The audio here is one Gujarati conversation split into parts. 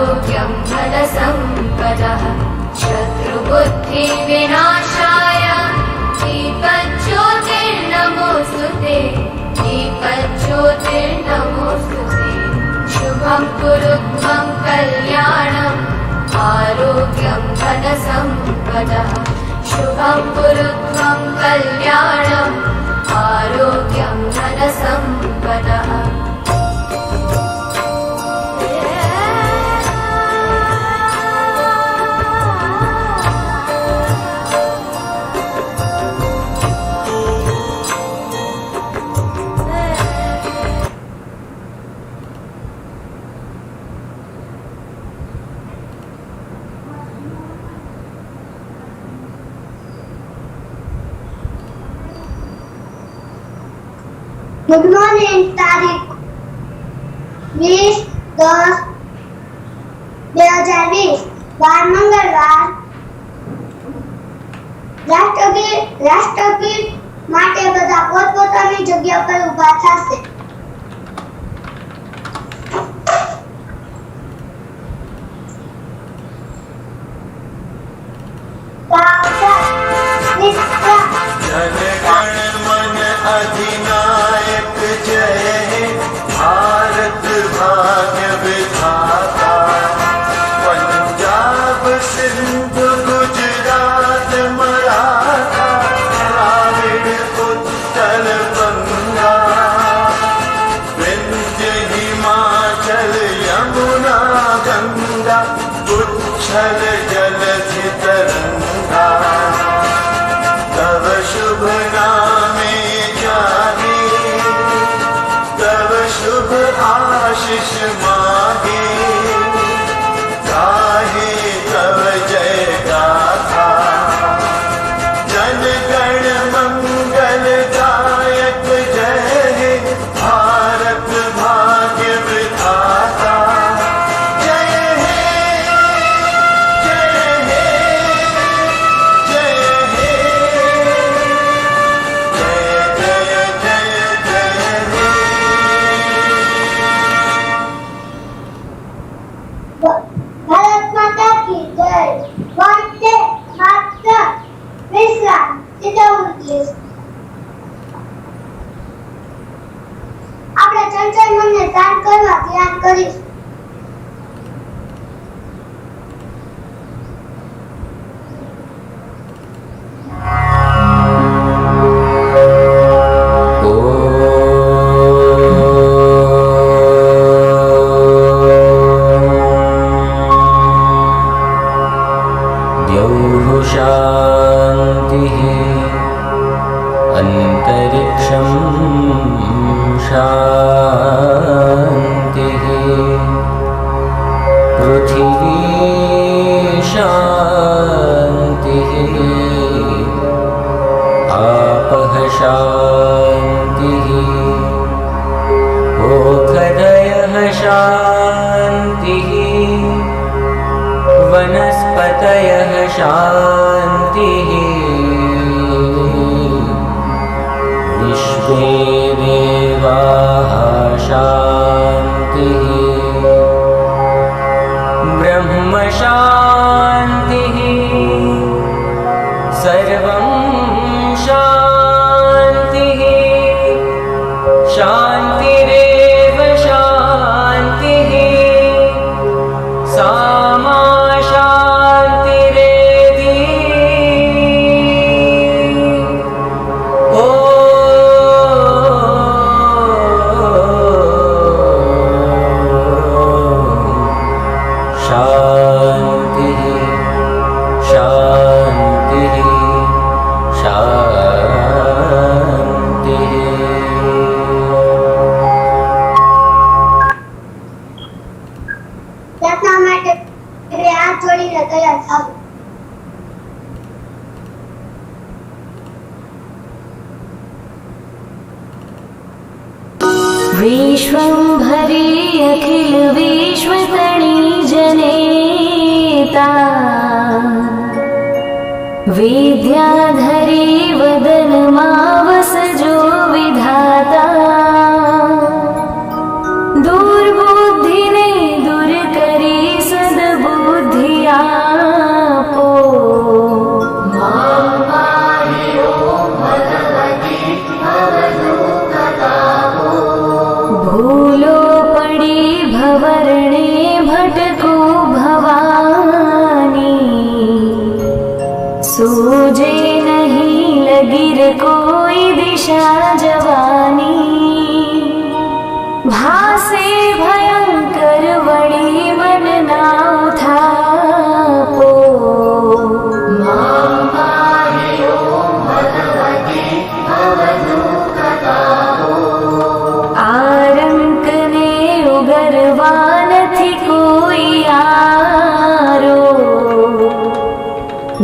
योग्यं फलसम्पदः। शत्रुबुद्धिविनाशाय जीपज्योतिर्नमो सुते जीपज्योतिर्नमो सुते शुभं कुरुत्वं कल्याणम्। आरोग्यं फलसम्पदः। शुभं कुरुत्वं कल्याणम्। आरोग्यं फलसम्पदः। ગુડ મોર્નિંગ તારીખ વીસ દસ બે હજાર વીસ વાર મંગળવાર, રાષ્ટ્રગીત રાષ્ટ્રગીત માટે બધા પોતપોતાની જગ્યા પર ઊભા થશે. Her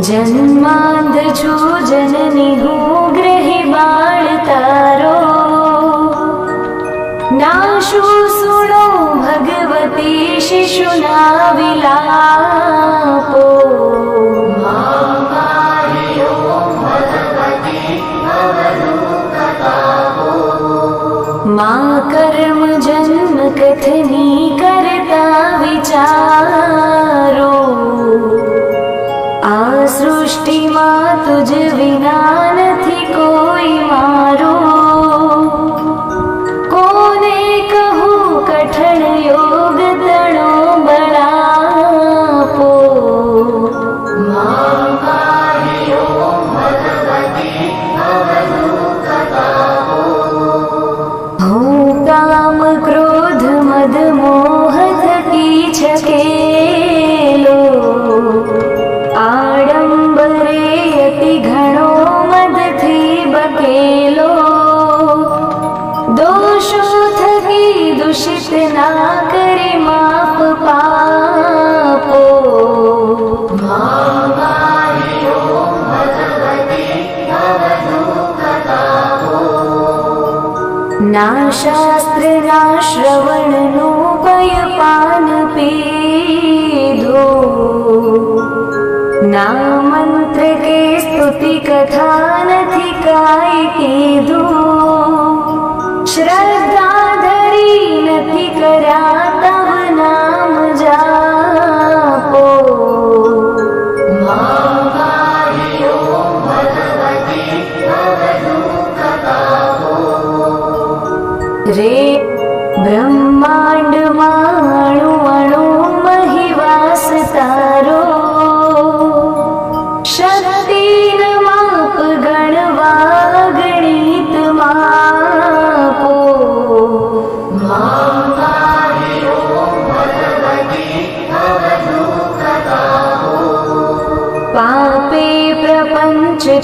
जन्माु जननि हो भो गृहिबाणकारो नाशु सुणो भगवती शिशुना विलापो मा कर्म जन्म कथनी करता विचार। સૃષ્ટિમાં તુજ વિના નથી કોઈ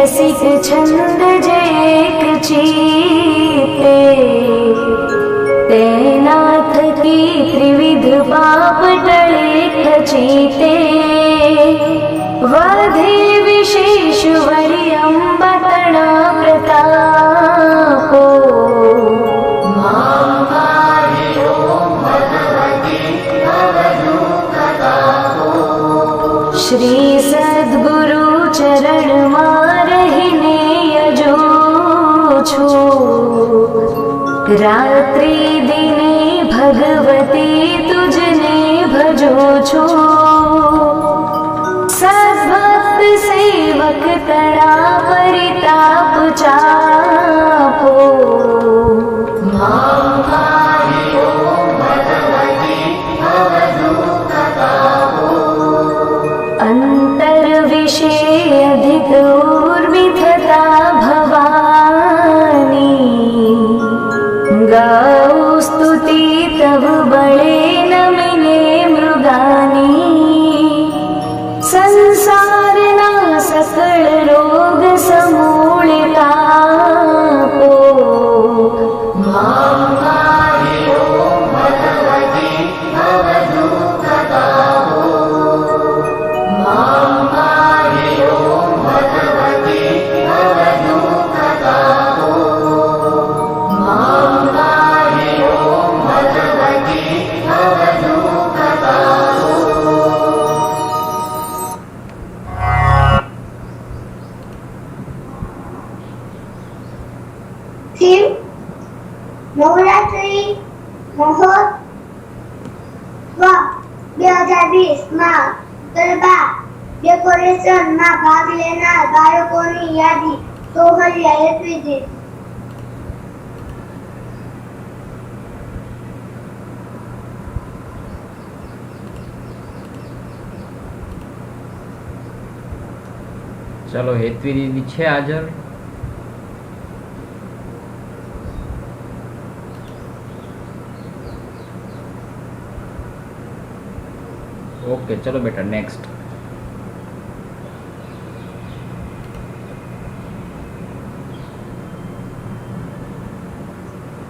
छन्दे तैनाथ की त्रिविध पाप टले जीते રાત્રિ દિને ભગવતી તુજને ભજો છો ચલો હેતવી દીદી છે હાજર ઓકે ચલો બેટા નેક્સ્ટ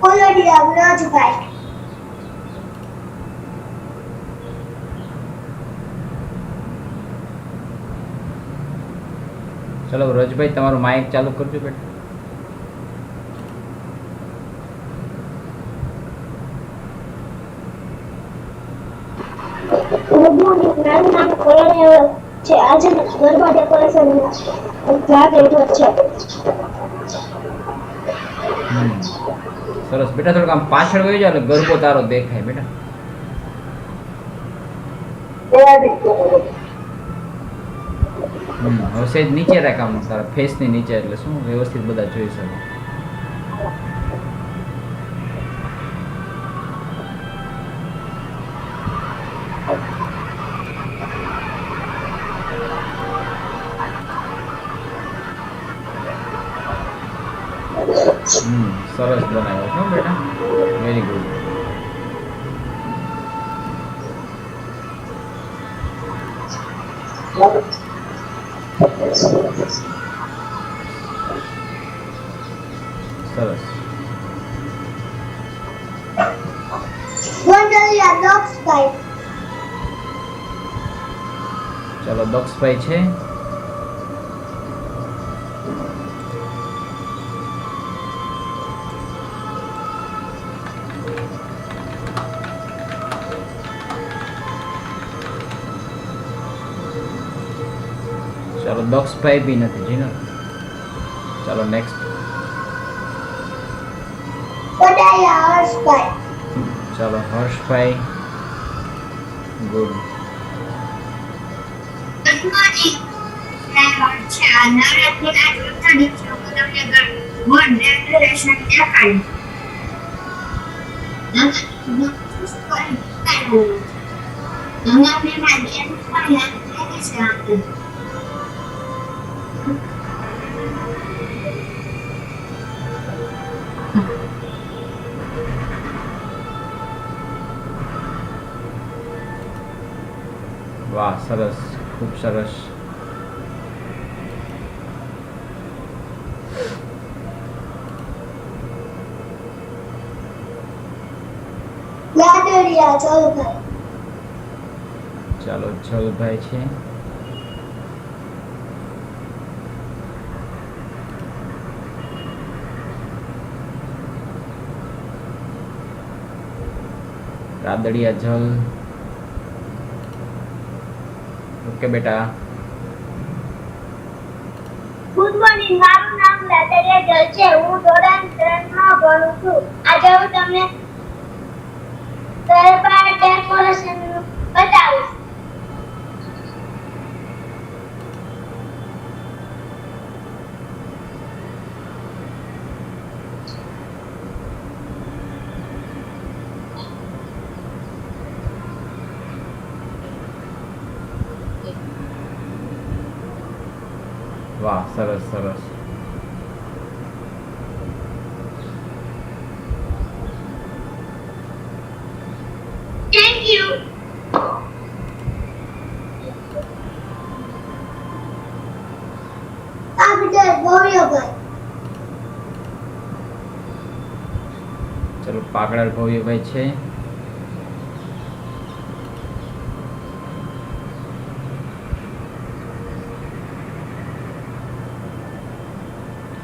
કોલડિયા વ્રજભાઈ ચલો રજભાઈ તમારું માઇક ચાલુ કરજો બેટા છે આજે ડેકોરેશન છે. સરસ. બેટા થોડુંક આમ પાછળ વહી જાવ એટલે ગરબો તારો દેખાય બેટા. હવે સહેજ નીચે રાખવાનું સારા ફેસની નીચે એટલે શું? વ્યવસ્થિત બધા જોઈ શકે. ચલો છે? ચલો દક્ષભાઈ બી નથી જી ચાલો નેક્સ્ટ ચાલો હર્ષભાઈ ગુડ. વાહ સરસ. ખૂબ સરસ. લાડલિયા જલભાઈ ચાલો જલભાઈ છે. રાદડિયા જલ. ઓકે બેટા. ગુડ મોર્નિંગ મારું નામ રાદડિયા જલ છે. હું ધોરણ ત્રણમાં ભણું છું. આજે હું તમને ગરબા ડેકોરેશન બતાવીશ વાહ સરસ સરસ. થેન્ક યુ કાપીટર ભવ્યભાઈ ચલો પાગળ ભવ્યભાઈ છે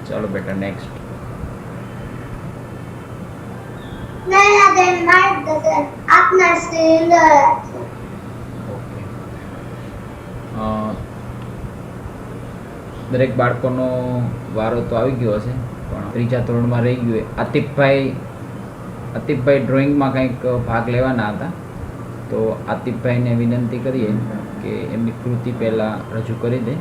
ચાલો બેટા નેક્સ્ટ નયનાબેન માર્ગદર્શન આપનાર શ્રી ઇન્દરા ઓકે next. દરેક બાળકોનો વારો તો આવી ગયો હશે પણ ત્રીજા ધોરણમાં રહી ગયું આતિફભાઈ આતિફભાઈ ડ્રોઈંગમાં કંઈક ભાગ લેવાના હતા. તો આતિફભાઈને વિનંતી કરીએ કે એમની કૃતિ પહેલાં રજૂ કરી દે.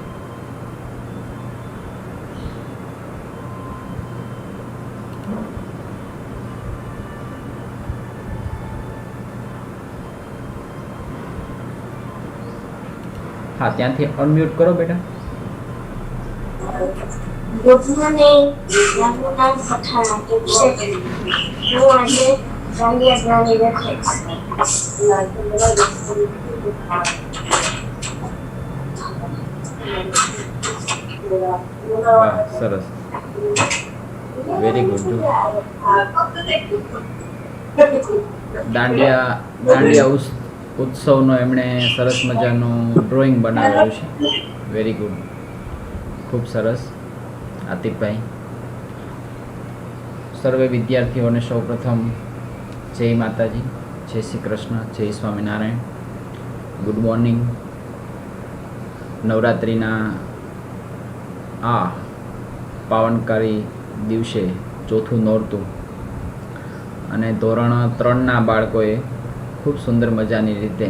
હા ત્યાંથી અનમ્યુટ કરો બેટા. ગુડ મોર્નિંગ મારું નામ પઠાણ છે હું આજે દાંડિયા જ્ઞાની લખીશ વાહ સરસ. વેરી ગુડ જો દાંડિયા દાંડિયા ઉસ- ઉત્સવનો એમણે સરસ મજાનું ડ્રોઈંગ બનાવેલું છે. વેરી ગુડ ખૂબ સરસ. આતિફભાઈ સર્વે વિદ્યાર્થીઓને સૌપ્રથમ જય માતાજી, જય શ્રી કૃષ્ણ, જય સ્વામિનારાયણ. ગુડ મોર્નિંગ નવરાત્રિના આ પાવનકારી દિવસે ચોથું નોરતું. અને ધોરણ ત્રણના બાળકોએ ખૂબ સુંદર મજાની રીતે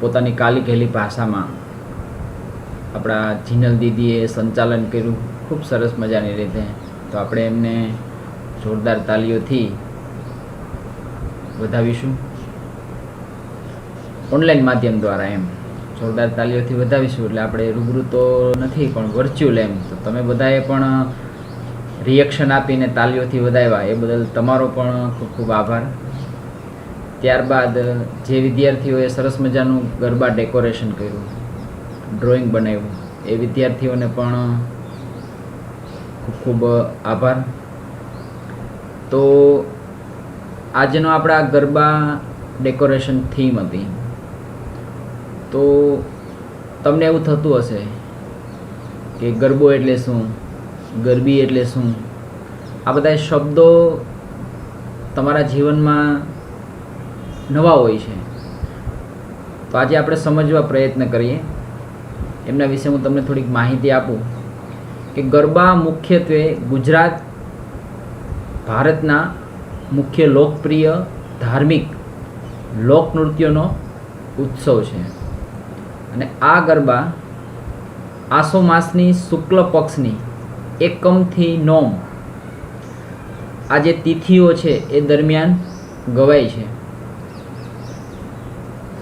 પોતાની કાલી ઘેલી ભાષામાં આપણા જીનલ દીદીએ સંચાલન કર્યું. ખૂબ સરસ મજાની રીતે. તો આપણે એમને જોરદાર તાલીઓથી વધાવીશું. ઓનલાઈન માધ્યમ દ્વારા એમ. જોરદાર તાલીઓથી વધાવીશું એટલે આપણે રૂબરૂ તો નથી, પણ વર્ચ્યુઅલ એમ. તો તમે બધાએ પણ રિએક્શન આપીને તાલીઓથી વધાવ્યા. એ બદલ તમારો પણ ખૂબ ખૂબ આભાર. ત્યારબાદ જે વિદ્યાર્થીઓએ સરસ મજાનું ગરબા ડેકોરેશન કર્યું, ડ્રોઈંગ બનાવ્યું, એ વિદ્યાર્થીઓને પણ ખૂબ ખૂબ આભાર. તો આજનો આપણા ગરબા ડેકોરેશન થીમ હતી. તો તમને એવું થતું હશે કે ગરબો એટલે શું, ગરબી એટલે શું? આ બધા શબ્દો તમારા જીવનમાં નવા હોય છે. તો આજે આપણે સમજવા પ્રયત્ન કરીએ. એમના વિશે હું તમને થોડીક માહિતી આપું. કે ગરબા મુખ્યત્વે ગુજરાત ભારતના મુખ્ય લોકપ્રિય ધાર્મિક લોકનૃત્યોનો ઉત્સવ છે. અને આ ગરબા આસો માસની શુક્લ પક્ષની એકમથી નોમ આ જે તિથિઓ છે એ દરમિયાન ગવાય છે.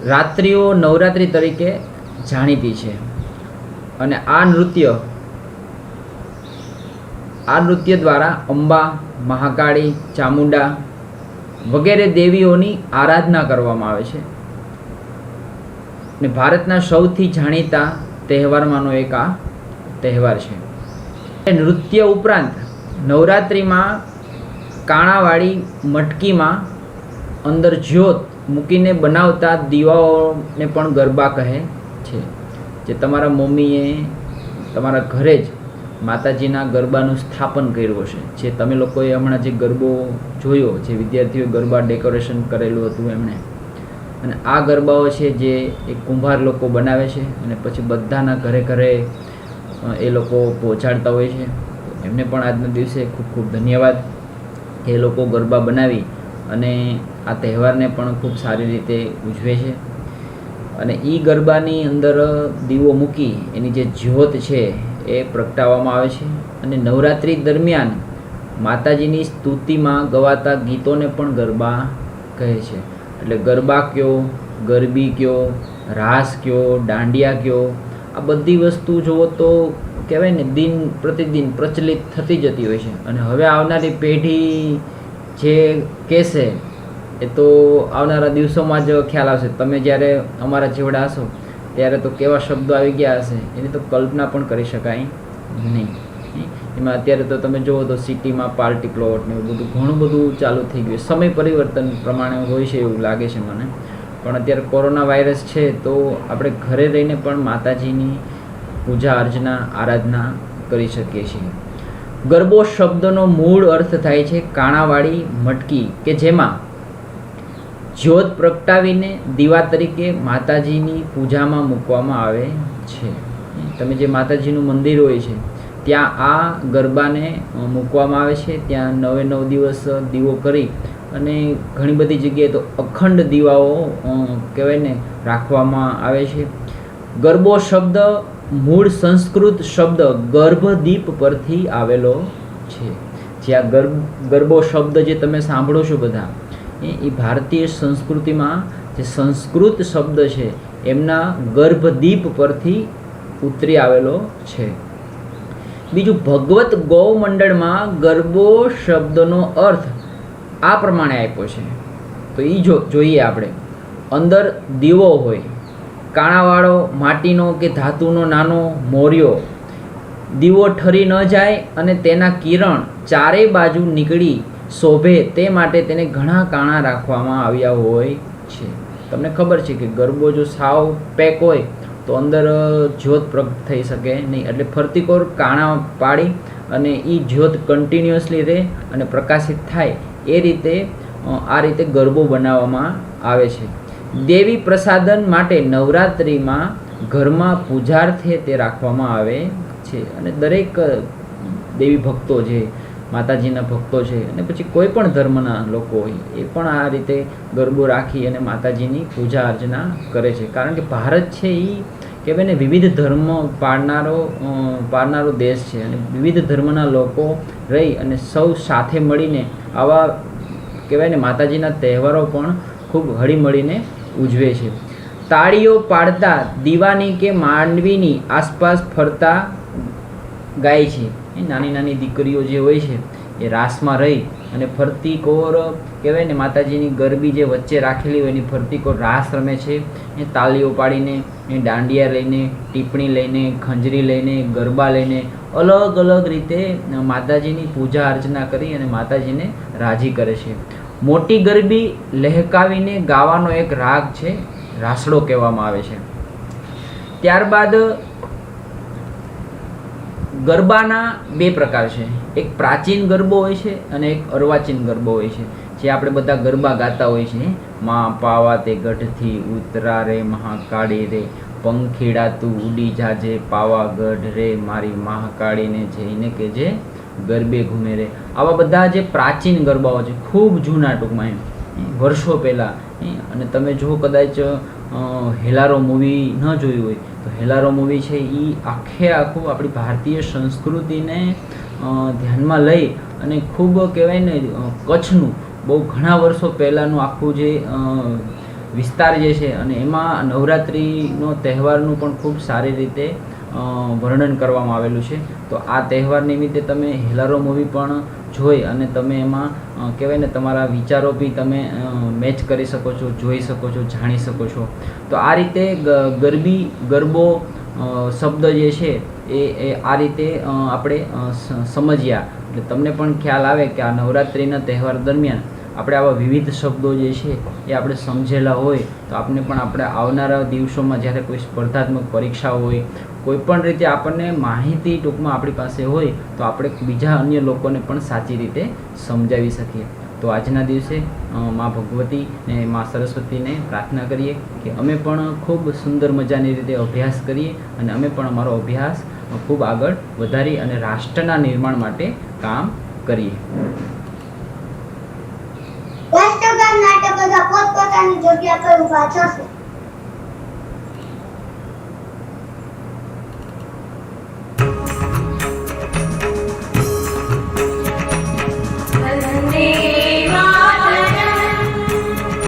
રાત્રિઓ નવરાત્રિ તરીકે જાણીતી છે. અને આ નૃત્ય આ નૃત્ય દ્વારા અંબા, મહાકાળી, ચામુંડા વગેરે દેવીઓની આરાધના કરવામાં આવે છે. ને ભારતના સૌથી જાણીતા તહેવારમાંનો એક આ તહેવાર છે. નૃત્ય ઉપરાંત નવરાત્રિમાં કાણાવાળી મટકીમાં અંદર જ્યોત મૂકીને બનાવતા દીવાઓને પણ ગરબા કહે છે. જે તમારા મમ્મીએ તમારા ઘરે જ માતાજીના ગરબાનું સ્થાપન કર્યું હશે. જે તમે લોકોએ હમણાં જે ગરબો જોયો, જે વિદ્યાર્થીઓએ ગરબા ડેકોરેશન કરેલું હતું એમણે. અને આ ગરબાઓ છે જે એ કુંભાર લોકો બનાવે છે અને પછી બધાના ઘરે ઘરે એ લોકો પહોંચાડતા હોય છે. એમને પણ આજના દિવસે ખૂબ ખૂબ ધન્યવાદ કે એ લોકો ગરબા બનાવી અને આ તહેવારને પણ ખૂબ સારી રીતે ઉજવે છે. અને એ ગરબાની અંદર દીવો મૂકી એની જે જ્યોત છે એ પ્રગટાવવામાં આવે છે. અને નવરાત્રિ દરમિયાન માતાજીની સ્તુતિમાં ગવાતા ગીતોને પણ ગરબા કહે છે. એટલે ગરબા કયો, ગરબી કયો, રાસ કયો, દાંડિયા કયો, આ બધી વસ્તુ જુઓ તો કહેવાય ને દિન પ્રતિદિન પ્રચલિત થતી જતી હોય છે. અને હવે આવનારી પેઢી જે કહેશે એ તો આવનારા દિવસોમાં જ ખ્યાલ આવશે. તમે જ્યારે અમારા જેવડા હશો, ત્યારે તો કેવા શબ્દો આવી ગયા હશે, એની તો કલ્પના પણ કરી શકાય નહીં. એમાં અત્યારે તો તમે જુઓ તો સિટીમાં પાર્ટી પ્લોટ ને એવું બધું ઘણું બધું ચાલુ થઈ ગયું સમય પરિવર્તન પ્રમાણે હોય છે એવું લાગે છે મને. પણ અત્યારે કોરોના વાયરસ છે તો આપણે ઘરે રહીને પણ માતાજીની પૂજા અર્ચના, આરાધના કરી શકીએ છીએ. ગરબો શબ્દનો મૂળ અર્થ થાય છે કાણાવાળી મટકી, કે જેમાં જ્યોત પ્રગટાવીને દીવા તરીકે માતાજીની પૂજામાં મૂકવામાં આવે છે. તમે જે માતાજીનું મંદિર હોય છે, ત્યાં આ ગરબાને મૂકવામાં આવે છે. ત્યાં નવે નવ દિવસ દીવો કરી અને ઘણી બધી જગ્યાએ તો અખંડ દીવાઓ કહેવાય ને, રાખવામાં આવે છે. ગરબો શબ્દ મૂળ સંસ્કૃત શબ્દ ગર્ભદીપ પરથી આવેલો છે. જે આ ગરબો શબ્દ જે તમે સાંભળો છો બધા એ ભારતીય સંસ્કૃતિમાં જે સંસ્કૃત શબ્દ છે, એમના ગર્ભદીપ પરથી ઉતરી આવેલો છે. બીજું, ભગવત ગૌ મંડળમાં ગરબો શબ્દનો અર્થ આ પ્રમાણે આપ્યો છે. તો એ જો જોઈએ આપણે. અંદર દીવો હોય, કાણાવાળો, માટીનો કે ધાતુનો નાનો મોર્યો, દીવો ઠરી ન જાય અને તેના કિરણ ચારેય બાજુ નીકળી શોભે તે માટે તેને ઘણા કાણા રાખવામાં આવ્યા હોય છે. તમને ખબર છે કે ગરબો જો સાવ પેક હોય, તો અંદર જ્યોત પ્રગટ થઈ શકે નહીં. એટલે ફરતીકોર કાણા પાડી અને એ જ્યોત કન્ટિન્યુઅસલી રહે અને પ્રકાશિત થાય. એ રીતે આ રીતે ગરબો બનાવવામાં આવે છે. દેવી પ્રસાદન માટે નવરાત્રિમાં ઘરમાં પૂજાર્થે તે રાખવામાં આવે છે. અને દરેક દેવી ભક્તો છે માતાજીના ભક્તો છે. અને પછી કોઈ પણ ધર્મના લોકો હોય, એ પણ આ રીતે ગરબો રાખી અને માતાજીની પૂજા અર્ચના કરે છે. કારણ કે ભારત છે એ કહેવાય વિવિધ ધર્મ પાડનારો પાળનારો દેશ છે. અને વિવિધ ધર્મના લોકો રહી અને સૌ સાથે મળીને આવા કહેવાય ને માતાજીના તહેવારો પણ ખૂબ હળીમળીને ઉજવે છે. તાળીઓ પાડતા દીવાની કે માંડવીની આસપાસ ફરતા ગાય છે. એ નાની નાની દીકરીઓ જે હોય છે, એ રાસમાં રહી અને ફરતી કોર કહેવાય ને માતાજીની ગરબી જે વચ્ચે રાખેલી હોય, એની ફરતી કોર રાસ રમે છે. એ તાલીઓ પાડીને, એ દાંડિયા લઈને, ટીપણી લઈને, ખંજરી લઈને, ગરબા લઈને અલગ અલગ રીતે માતાજીની પૂજા અર્ચના કરી અને માતાજીને રાજી કરે છે. મોટી ગરબી લહેકાવીને ગાવાનો એક રાગ છે, રાસડો કહેવામાં આવે છે. ત્યારબાદ ગરબાના બે પ્રકાર છે. એક પ્રાચીન ગરબો હોય છે અને એક અર્વાચીન ગરબો હોય છે. જે આપણે બધા ગરબા ગાતા હોય છે. મા પાવા તે ગઢથી ઉતરા રે, મહાકાળી રે. પંખીડા તું ઉડી જાજે પાવાગઢ રે. મારી મહાકાળીને જઈને કે જે ગરબે ઘૂમે રે. આવા બધા જે પ્રાચીન ગરબાઓ છે, ખૂબ જૂના ટૂંકમાં એમ. વર્ષો પહેલાં. અને તમે જો કદાચ હેલારો મૂવી ન જોયું હોય, તો હેલારો મૂવી છે એ આખે આખું આપણી ભારતીય સંસ્કૃતિને ધ્યાનમાં લઈ અને ખૂબ કહેવાય ને કચ્છનું બહુ ઘણા વર્ષો પહેલાંનું આખું જે વિસ્તાર જે છે અને એમાં નવરાત્રિનો તહેવારનું પણ ખૂબ સારી રીતે વર્ણન કરવામાં આવેલું છે. તો આ તહેવાર નિમિત્તે તમે હેલારો મૂવી પણ જોઈ અને તમે એમાં કહેવાય ને તમારા વિચારો બી તમે મેચ કરી શકો છો, જોઈ શકો છો, જાણી શકો છો. તો આ રીતે ગરબી, ગરબો શબ્દ જે છે એ એ આ રીતે આપણે સમજ્યા. એટલે તમને પણ ખ્યાલ આવે કે આ નવરાત્રિના તહેવાર દરમિયાન આપણે આવા વિવિધ શબ્દો જે છે એ આપણે સમજેલા હોય. તો આપણે પણ આપણે આવનારા દિવસોમાં જ્યારે કોઈ સ્પર્ધાત્મક પરીક્ષા હોય કોઈ પણ રીતે આપણને માહિતી ટૂંકમાં આપણી પાસે હોય, તો આપણે બીજા અન્ય લોકોને પણ સાચી રીતે સમજાવી શકીએ. તો આજના દિવસે મા ભગવતી ને મા સરસ્વતીને પ્રાર્થના કરીએ કે અમે પણ ખૂબ સુંદર મજાની રીતે અભ્યાસ કરીએ અને અમે પણ અમારો અભ્યાસ ખૂબ આગળ વધારી અને રાષ્ટ્રના નિર્માણ માટે કામ કરીએ. જગ્યા પર ઊભા